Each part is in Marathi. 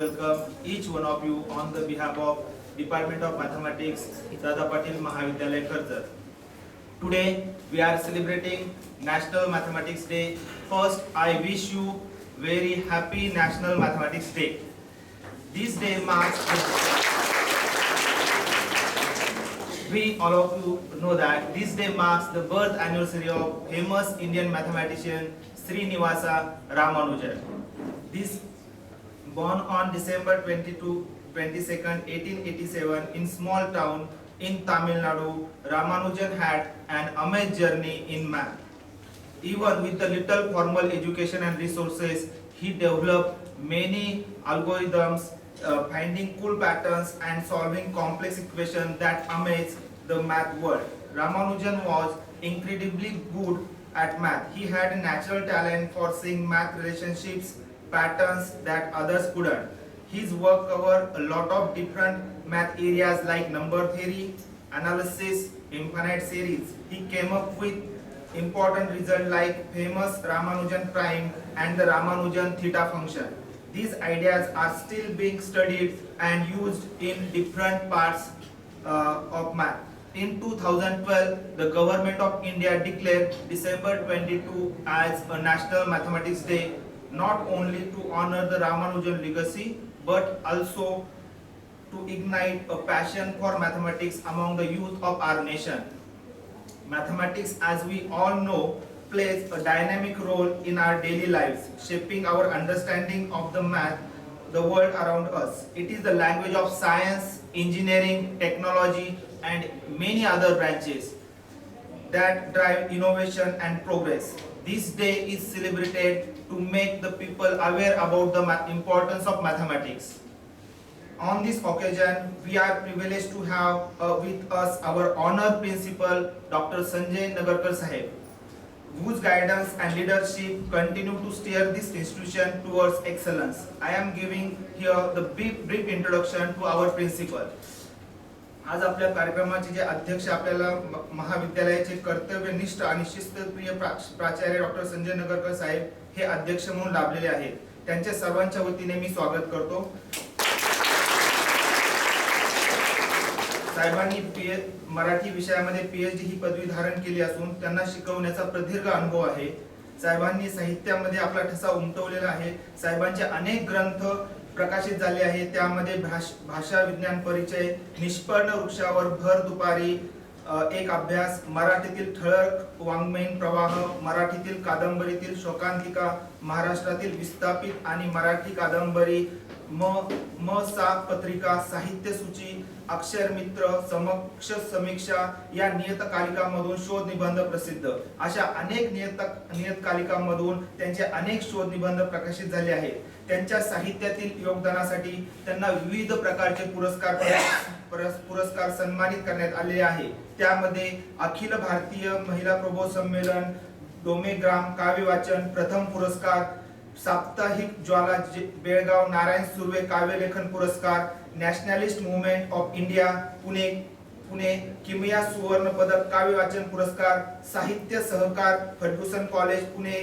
welcome each one of you on the behalf of Department of Mathematics, Dada Patil Mahavidyalaya Karjar. Today we are celebrating National Mathematics Day. First, I wish you very happy National Mathematics Day. This day marks we all of you know that this day marks the birth anniversary of famous Indian mathematician Srinivasa Ramanujan. This born on December 22, 22nd, 1887 in small town in Tamil Nadu, Ramanujan had an amazing journey in math. Even with the little formal education and resources, he developed many algorithms, uh, finding cool patterns and solving complex equations that amazed the math world. Ramanujan was incredibly good at math. He had a natural talent for seeing math relationships, patterns that others couldn't. His work covered a lot of different math areas like number theory, analysis, infinite series. He came up with important results like famous Ramanujan prime and the Ramanujan theta function. These ideas are still being studied and used in different parts uh, of math. In 2012, the government of India declared December 22 as a National Mathematics Day, not only to honor the Ramanujan legacy, but also to ignite a passion for mathematics among the youth of our nation. Mathematics, as we all know, plays a dynamic role in our daily lives, shaping our understanding of the math, the world around us. It is the language of science, engineering, technology, and many other branches that drive innovation and progress. This day is celebrated to make the people aware about the importance of mathematics. On this occasion, we are privileged to have uh, with us our honored principal, Dr. Sanjay Nagarkar Sahib, whose guidance and leadership continue to steer this institution towards excellence. I am giving here the brief, brief introduction to our principal. आज आपल्या कार्यक्रमाचे जे अध्यक्ष आपल्याला महाविद्यालयाचे कर्तव्यनिष्ठ आणि शिस्तप्रिय प्राचार्य डॉक्टर संजय नगरकर साहेब हे अध्यक्ष म्हणून लाभलेले आहेत. त्यांच्या सर्वांच्या वतीने मी स्वागत करतो. साहेबांनी पी मराठी विषयामध्ये पीएचडी ही पदवी धारण केली असून त्यांना शिकवण्याचा प्रदीर्घ अनुभव आहे. साहेबांनी साहित्यामध्ये आपला ठसा उमटवलेला आहे. साहेबांचे अनेक ग्रंथ प्रकाशित झाले आहे. त्यामध्ये भाष- भाषा विज्ञान परिचय निष्पर्ण वृक्षावर भर दुपारी एक अभ्यास मराठीतील ठळक वाङ्मयीन प्रवाह मराठीतील कादंबरीतील शोकांतिका महाराष्ट्रातील विस्थापित आणि मराठी कादंबरी म म सा पत्रिका साहित्य सूची अक्षर मित्र समक्ष समीक्षा या नियतकालिकामधून शोध निबंध प्रसिद्ध. अशा अनेक नियत नियतकालिकांमधून त्यांचे अनेक शोध निबंध प्रकाशित झाले आहेत. त्यांच्या साहित्यातील योगदानासाठी त्यांना विविध प्रकारचे पुरस्कार पुरस्कार सन्मानित करण्यात आलेले आहे. त्यामध्ये अखिल भारतीय महिला प्रबोध संमेलन डोमेग्राम काव्य वाचन प्रथम पुरस्कार साप्ताहिक ज्वाला बेळगाव नारायण सुर्वे काव्यलेखन पुरस्कार nationalist movement of India Pune Pune किमया सुवर्ण पदक काव्य वाचन पुरस्कार साहित्य सहकार फर्ग्युसन कॉलेज पुणे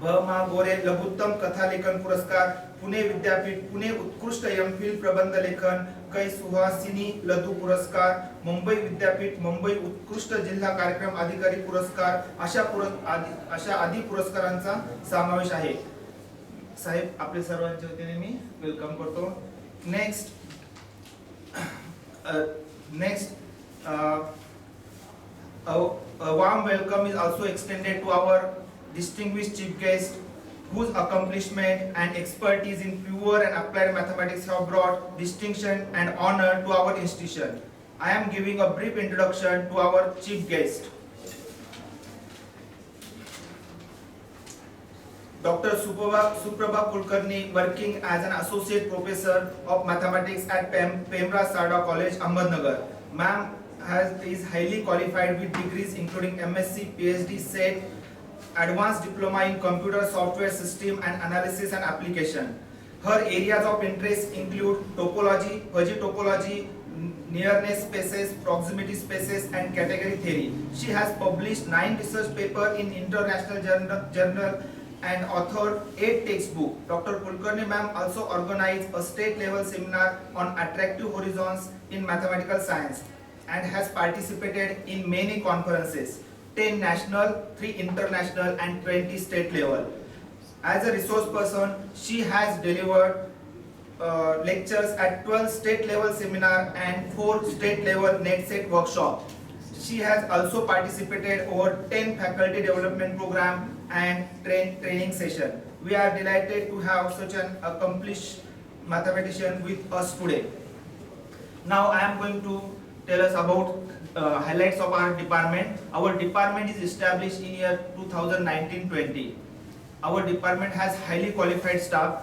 भ मा गोरे लघुत्तम कथा लेखन पुरस्कार पुणे विद्यापीठ पुणे उत्कृष्ट एम फिल प्रबंध लेखन कै सुहासिनी लघु पुरस्कार मुंबई विद्यापीठ मुंबई उत्कृष्ट जिल्हा कार्यक्रम अधिकारी पुरस्कार अशा पुरस् आदी अशा आदी पुरस्कारांचा समावेश आहे. साहेब आपले सर्वांच्या वतीने मी वेलकम करतो. Next next A, a warm welcome is also extended to our distinguished chief guest whose accomplishment and expertise in pure and applied mathematics have brought distinction and honor to our institution. I am giving a brief introduction to our chief guest. Dr. Suprabha, Suprabha Kulkarni, working as an associate professor of mathematics at Pem, Pemra Sarda College, Ahmednagar. Ma'am has, is highly qualified with degrees including MSc, PhD, SET, advanced diploma in computer software system and analysis and application. Her areas of interest include topology, fuzzy topology, nearness spaces, proximity spaces, and category theory. She has published nine research papers in international journal, journal and authored eight textbooks. Dr. Kulkarni ma'am also organized a state level seminar on attractive horizons in mathematical science and has participated in many conferences, 10 national, 3 international and 20 state level. As a resource person, she has delivered uh, lectures at 12 state level seminar and 4 state level net set workshop. She has also participated over 10 faculty development program and train, training session. We are delighted to have such an accomplished mathematician with us today. Now I am going to tell us about uh, highlights of our department. Our department is established in year 2019-20. Our department has highly qualified staff.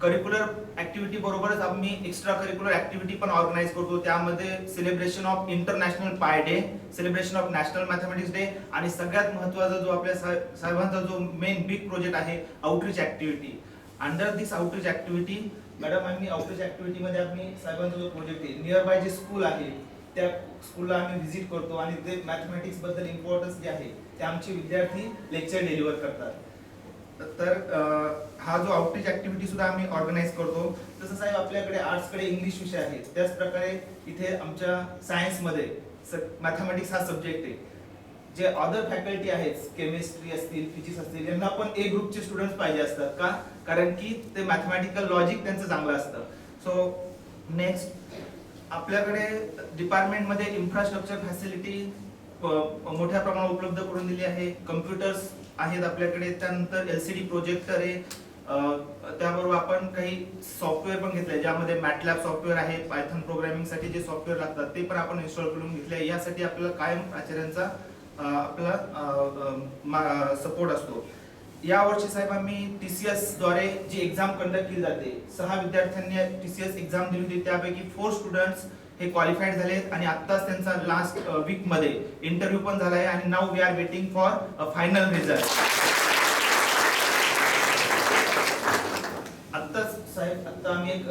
Curricular activity बरोबरच आम्ही एक्स्ट्रा करिक्युलर ऍक्टिव्हिटी पण ऑर्गनाईज करतो त्यामध्ये celebration of international pi day celebration of national mathematics day आणि सगळ्यात महत्त्वाचा जो आपल्या साहेबांचा जो मेन बिग प्रोजेक्ट आहे outreach activity under this outreach activity madam आम्ही आउटरीच ॲक्टिव्हिटीमध्ये आम्ही साहेबांचा जो प्रोजेक्ट आहे नियर बाय जे स्कूल आहे त्या स्कूलला आम्ही व्हिजिट करतो आणि ते मॅथमॅटिक्सबद्दल इम्पॉर्टन्स जे आहे ते आमचे विद्यार्थी लेक्चर डिलिव्हर करतात. तर हा जो आउटरीच ऍक्टिव्हिटी सुद्धा आम्ही ऑर्गनाईज करतो. तसं साहेब आपल्याकडे आर्ट्सकडे इंग्लिश विषय आहे. त्याच प्रकारे इथे आमच्या सायन्समध्ये मॅथमॅटिक्स हा सब्जेक्ट आहे. जे अदर फॅकल्टी आहेत केमिस्ट्री असतील फिजिक्स असतील यांना पण ए ग्रुपचे स्टुडंट पाहिजे असतात. का? कारण की ते मॅथमॅटिकल लॉजिक त्यांचं चांगलं असतं. सो नेक्स्ट आपल्याकडे डिपार्टमेंटमध्ये इन्फ्रास्ट्रक्चर फॅसिलिटी मोठ्या प्रमाणात उपलब्ध करून दिली आहे. कम्प्युटर्स आहेत आपल्याकडे. त्यानंतर एल सी डी प्रोजेक्टर आहे. त्याबरोबर आपण काही सॉफ्टवेअर पण घेतले ज्यामध्ये मॅटलॅब सॉफ्टवेअर आहे पायथन प्रोग्रामिंगसाठी जे सॉफ्टवेअर लागतात ते पण आपण इन्स्टॉल करून घेतले यासाठी आपल्याला कायम प्राचार्यांचा आपला सपोर्ट असतो. या वर्षी साहेब आम्ही टी सी एसद्वारे जी एक्झाम कंडक्ट केली जाते सहा विद्यार्थ्यांनी टी सी एस एक्झाम दिली होती त्यापैकी फोर स्टुडंट्स हे क्वालिफाईड झाले आणि आत्ताच त्यांचा लास्ट वीकमध्ये इंटरव्ह्यू पण झाला आहे आणि नाव we are waiting for final result आत्ताच साहेब आत्ता आम्ही एक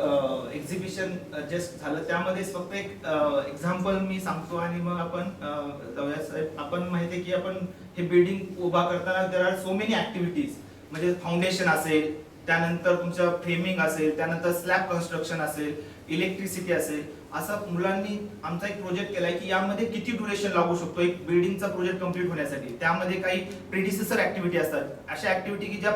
एक्झिबिशन जस्ट uh, झालं. त्यामध्ये फक्त एक uh, एक्झाम्पल मी सांगतो आणि मग आपण uh, जाऊया साहेब आपण माहिती आहे की आपण हे बिल्डिंग उभा करताना there are so many activities म्हणजे फाउंडेशन असेल त्यानंतर तुमचं फ्रेमिंग असेल त्यानंतर स्लॅब कन्स्ट्रक्शन असेल इलेक्ट्रिसिटी असेल. असं मुलांनी आमचा एक प्रोजेक्ट केलाय की यामध्ये किती ड्युरेशन लागू शकतो एक बिल्डिंगचा प्रोजेक्ट कंप्लीट होण्यासाठी. त्यामध्ये काही प्रिडिसेसर ऍक्टिव्हिटी असतात. अशा ऍक्टिव्हिटी की ज्या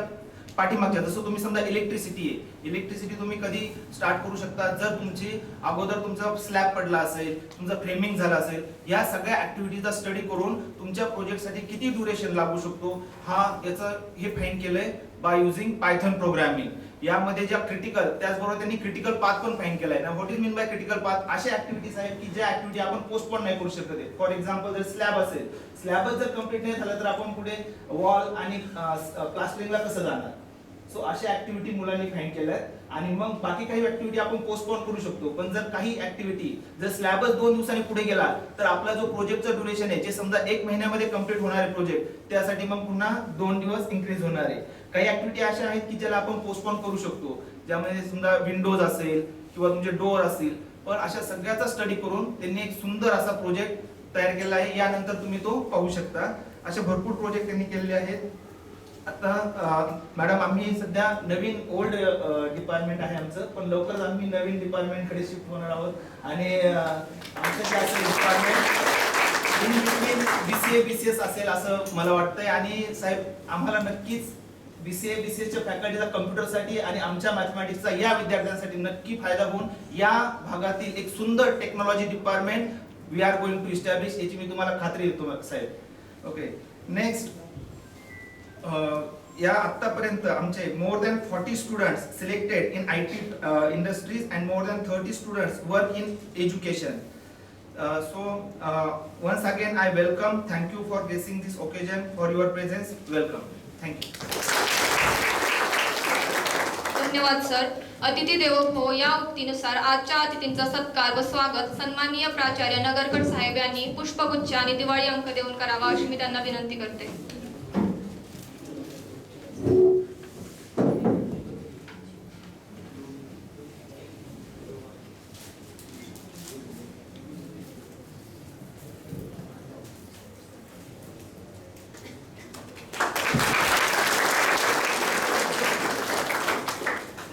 पाठीमागच्या जसं तुम्ही समजा इलेक्ट्रिसिटी आहे. इलेक्ट्रिसिटी तुम्ही कधी स्टार्ट करू शकता? जर तुमची अगोदर तुमचा स्लॅब पडला असेल तुमचं फ्रेमिंग झालं असेल या सगळ्या ऍक्टिव्हिटीचा स्टडी करून तुमच्या प्रोजेक्टसाठी किती ड्युरेशन लागू शकतो? हा याचं हे फाईन केलंय बाय युझिंग पायथन प्रोग्रामिंग यामध्ये ज्या क्रिटिकल त्याचबरोबर त्यांनी क्रिटिकल पाथ पण फाईन केलाय. ना what is mean by critical path अशा ऍक्टिव्हिटीज आहेत की ज्या ऍक्टिव्हिटी आपण पोस्टपोन नाही करू शकत फॉर एक्झाम्पल जर स्लॅब असेल स्लॅबच जर कंप्लीट नाही झालं तर आपण पुढे वॉल आणि प्लास्टरिंगला कसं जाणार? सो अशा ऍक्टिव्हिटी मुलांनी फाईन केल्या आणि मग बाकी काही ऍक्टिव्हिटी आपण पोस्टपोन करू शकतो. पण जर काही ऍक्टिव्हिटी जर स्लॅबच दोन दिवसांनी पुढे गेला तर आपला जो प्रोजेक्टचा ड्युरेशन आहे जे समजा एक महिन्यामध्ये कंप्लीट होणार आहे प्रोजेक्ट त्यासाठी मग पुन्हा दोन दिवस इन्क्रीज होणार आहे. काही ऍक्टिव्हिटी अशा आहेत की ज्याला आपण पोस्टपोन करू शकतो. ज्यामध्ये समजा विंडोज असेल किंवा तुमचे डोअर असतील पण अशा सगळ्याचा स्टडी करून त्यांनी एक सुंदर असा प्रोजेक्ट तयार केला आहे. यानंतर तुम्ही तो पाहू शकता. असे भरपूर प्रोजेक्ट त्यांनी केलेले आहेत. आता मॅडम आम्ही सध्या नवीन ओल्ड डिपार्टमेंट आहे आमचं पण लवकरच आम्ही नवीन डिपार्टमेंटकडे शिफ्ट होणार आहोत. आणि department B C A B C S असेल असं मला वाटतंय. आणि साहेब आम्हाला नक्कीच बी सी ए बी सी एसच्या फॅकल्टीचा कम्प्युटरसाठी आणि आमच्या मॅथमॅटिक्सचा या विद्यार्थ्यांसाठी नक्की फायदा होऊन या भागातील एक सुंदर technology department we are going to establish याची मी तुम्हाला खात्री देतो साहेब. ओके नेक्स्ट या आतापर्यंत आमचे more than forty students selected in I T industries and more than thirty students work in education so once again I welcome thank you for gracing this occasion for your presence welcome thank you धन्यवाद सर अतिथी देवो हो या उक्तीनुसार आजच्या अतिथींचा सत्कार व स्वागत सन्माननीय प्राचार्य नगरकर साहेब यांनी पुष्पगुच्छ आणि दिवाळी अंक देऊन करावा अशी मी त्यांना विनंती करते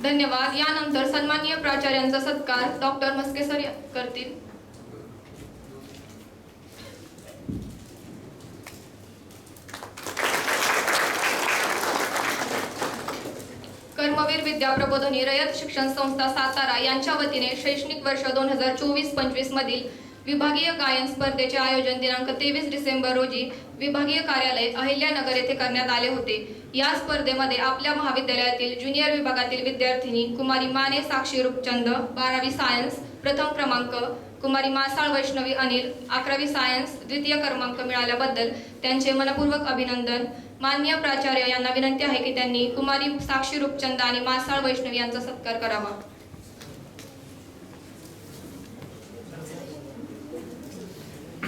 धन्यवाद यानंतर सन्माननीय प्राचार्यांचा सत्कार डॉक्टर मस्के सर करतील? कर्मवीर विद्या प्रबोधनी रयत शिक्षण संस्था सातारा यांच्या वतीने शैक्षणिक वर्ष दोन हजार चोवीस पंचवीस मधील विभागीय गायन स्पर्धेचे आयोजन दिनांक तेवीस डिसेंबर रोजी विभागीय कार्यालय अहिल्यानगर येथे करण्यात आले होते. या स्पर्धेमध्ये आपल्या महाविद्यालयातील ज्युनियर विभागातील विद्यार्थिनी कुमारी माने साक्षी रूपचंद बारावी सायन्स प्रथम क्रमांक कुमारी मासाळ वैष्णवी अनिल अकरावी सायन्स द्वितीय क्रमांक मिळाल्याबद्दल त्यांचे मनपूर्वक अभिनंदन. माननीय प्राचार्य यांना विनंती आहे की त्यांनी कुमारी साक्षी रूपचंद आणि मासाळ वैष्णवी यांचा सत्कार करावा.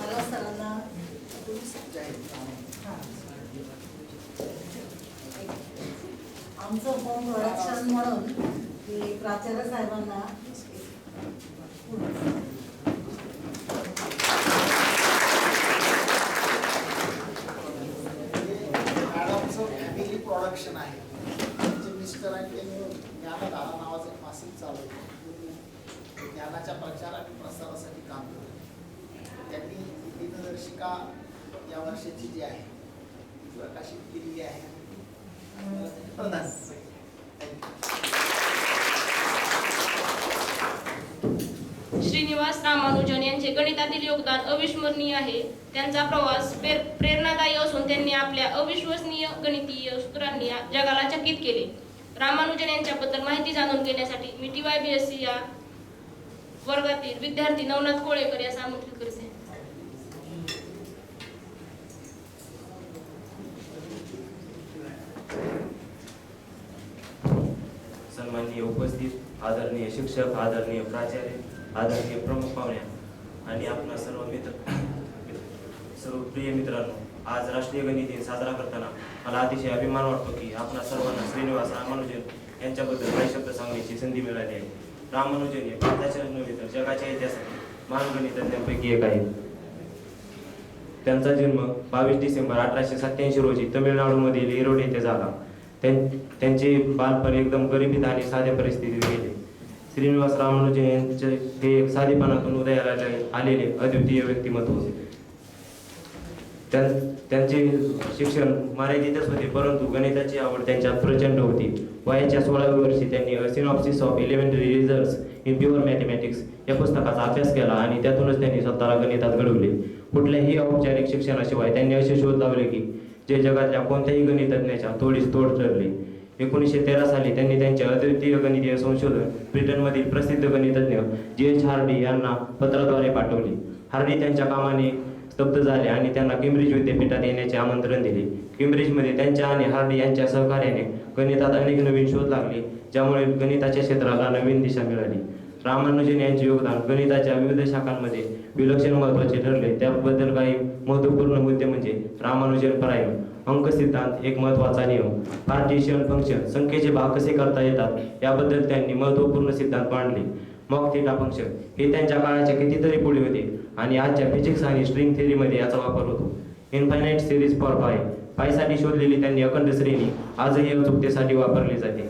मला सरांना आमचं होम प्रोडक्शन म्हणून की प्राचार्य साहेबांना मॅडमचं फॅमिली प्रोडक्शन आहे त्यांचे मिस्टर आणि ज्ञानधारा नावाचं एक मासिक चालवतं ज्ञानाच्या प्रचार आणि प्रसारासाठी काम करतो त्यांनी दिनदर्शिका या वर्षाची जी आहे ती प्रकाशित केलेली आहे प्रधान श्रीनिवास रामानुजन यांचे गणितातील योगदान अविस्मरणीय आहे. त्यांचा प्रवास प्रेरणादायी असून त्यांनी आपल्या अविश्वसनीय गणितीय सूत्रांनी जगाला चकित केले. रामानुजन यांच्याबद्दल माहिती जाणून घेण्यासाठी मी T Y B S C या वर्गातील विद्यार्थी नवनाथ कोळेकर यास आमंत्रित करते सन्माननीय उपस्थित आदरणीय शिक्षक आदरणीय प्राचार्य आदरणीय प्रमुख पाहुण्या आणि आपला सर्व मित्र सर्व प्रिय मित्रांनो आज राष्ट्रीय गणित दिन साजरा करताना मला अतिशय अभिमान वाटतो की आपणा सर्वांना श्रीनिवास रामानुजन यांच्याबद्दल काही शब्द सांगण्याची संधी मिळाली आहे. रामानुजन हे भारताच्या नव्हे तर जगाच्या इतिहासात महान गणितज्ञांपैकी एक आहे त्यांचा जन्म बावीस डिसेंबर अठराशे सत्याऐंशी रोजी तमिळनाडूमधील इरोड येथे झाला. त्यांचे बालपण एकदम गरिबीत आणि साध्या परिस्थितीत गेले. श्रीनिवास रामानुजन यांचे हे एक साधेपणातून उदयाला आलेले अद्वितीय व्यक्तिमत्व त्यां- त्यांचे शिक्षण मर्यादितच होते परंतु गणिताची आवड त्यांच्यात प्रचंड होती. वयाच्या सोळाव्या वर्षी त्यांनी synopsis of elementary result in pure mathematics या पुस्तकाचा अभ्यास केला आणि त्यातूनच त्यांनी स्वतःला गणितात घडवले. कुठल्याही औपचारिक शिक्षणाशिवाय त्यांनी असे शोध लावले की जे जगातल्या कोणत्याही गणितज्ञाच्या थोडीच तोड ठरले एकोणीसशे तेरा साली त्यांनी त्यांचे अद्वितीय गणितीय संशोधन ब्रिटनमधील प्रसिद्ध गणितज्ञ जी एच हार्डी यांना पत्राद्वारे पाठवले. हार्डी त्यांच्या कामाने स्तब्ध झाले आणि त्यांना केम्ब्रिज विद्यापीठात येण्याचे आमंत्रण दिले. केम्ब्रिजमध्ये त्यांच्या आणि हार्डी यांच्या सहकार्याने गणितात अनेक नवीन शोध लागले ज्यामुळे गणिताच्या क्षेत्राला नवीन दिशा मिळाली. रामानुजन यांचे योगदान गणिताच्या विविध शाखांमध्ये विलक्षण महत्त्वाचे ठरले. त्याबद्दल काही महत्त्वपूर्ण मुद्दे म्हणजे रामानुजन प्रायम अंक सिद्धांत एक महत्त्वाचा नियम. पार्टिशन फंक्शन संख्येचे भाग कसे करता येतात? याबद्दल त्यांनी महत्त्वपूर्ण सिद्धांत मांडले. मग थिटा फंक्शन हे त्यांच्या काळाचे कितीतरी पुढे होते. आणि आजच्या फिजिक्स आणि स्ट्रिंग थेरीमध्ये याचा वापर होतो. इन्फायनाईट सिरीज फॉर पाय पायसाठी शोधलेली त्यांनी अखंड श्रेणी. आजही अचूकतेसाठी वापरली जाते.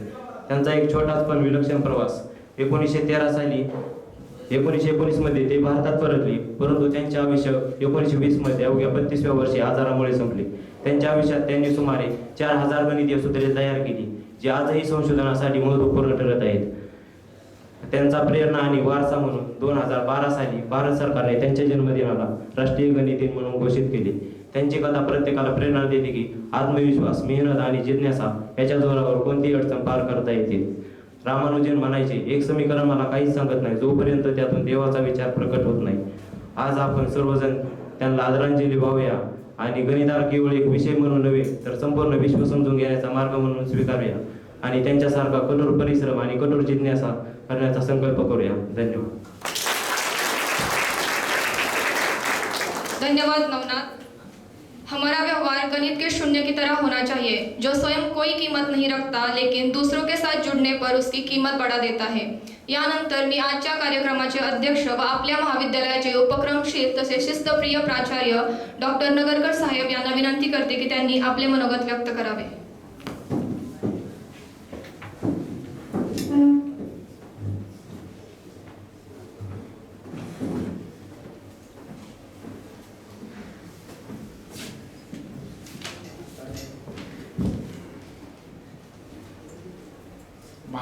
त्यांचा एक छोटाच पण विलक्षण प्रवास. एकोणीसशे तेरा साली एकोणीसशे एकोणीसमध्ये ते भारतात परतले. परंतु त्यांचे आयुष्य एकोणीसशे वीसमध्ये अवघ्या बत्तीसव्या वर्षी आजारामुळे संपले. त्यांच्या आयुष्यात त्यांनी सुमारे चार हजार गणितीय सूत्रे तयार केली जी आजही संशोधनासाठी महत्त्वपूर्ण ठरत आहेत. त्यांचा प्रेरणा आणि वारसा म्हणून दोन हजार बारा साली भारत सरकारने त्यांच्या जन्मदिनाला राष्ट्रीय गणित दिन म्हणून घोषित केले. त्यांची कथा प्रत्येकाला प्रेरणा देते की आत्मविश्वास मेहनत आणि जिज्ञासा याच्या जोरावर कोणतीही अडचण पार करता येते. रामानुजन म्हणायचे एक समीकरण मला काहीच सांगत नाही जोपर्यंत त्यातून देवाचा विचार प्रकट होत नाही. आज आपण सर्वजण त्यांना आदरांजली वाहूया आणि गणिताला केवळ एक विषय म्हणून नव्हे तर संपूर्ण विश्व समजून घेण्याचा मार्ग म्हणून स्वीकारूया आणि त्यांच्यासारखा कठोर परिश्रम आणि कठोर जिज्ञासा करण्याचा संकल्प करूया धन्यवाद धन्यवाद नवनाथ. हमारा व्यवहार गणित के शून्य की तरह होना चाहिए जो स्वयं कोई कीमत नहीं रखता लेकिन दूसरों के साथ जुड़ने पर उसकी कीमत बढ़ा देता है। यानंतर मी आजच्या कार्यक्रमाचे अध्यक्ष व आपल्या महाविद्यालयाचे उपक्रमशील तसेच शिस्तप्रिय प्राचार्य डॉक्टर नगरकर साहेब यांना विनंती करते की त्यांनी आपले मनोगत व्यक्त करावे.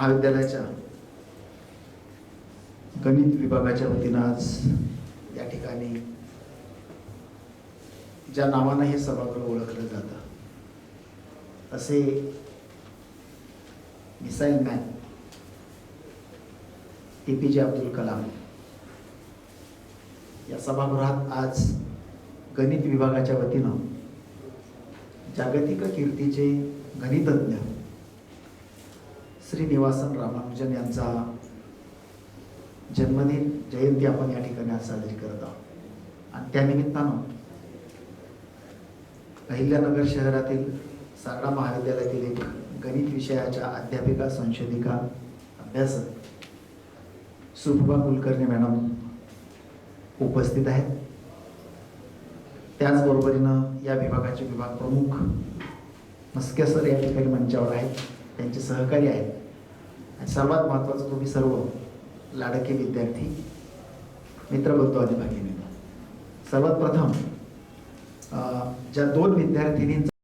महाविद्यालयाच्या गणित विभागाच्या वतीनं आज या ठिकाणी ज्या नावानं हे सभागृह ओळखलं जातं असे मिसाईल मॅन ए पी जे अब्दुल कलाम या सभागृहात आज गणित विभागाच्या वतीनं जागतिक कीर्तीचे गणितज्ञ श्रीनिवासन रामानुजन यांचा जन्मदिन जयंती आपण या ठिकाणी आज साजरी करत आहोत. आणि त्यानिमित्तानं अहिल्यानगर शहरातील सारडा महाविद्यालयातील एक गणित विषयाच्या अध्यापिका संशोधिका अभ्यासक सुभा कुलकर्णी मॅडम उपस्थित आहेत. त्याचबरोबरीनं या विभागाचे विभाग प्रमुख मस्के सर या ठिकाणी मंचावर आहेत. त्यांचे सहकारी आहेत. सर्वात महत्त्वाचं तुम्ही सर्व लाडके विद्यार्थी मित्रबंधू आणि भगिनी सर्वात प्रथम अं, ज्या दोन विद्यार्थिनींचा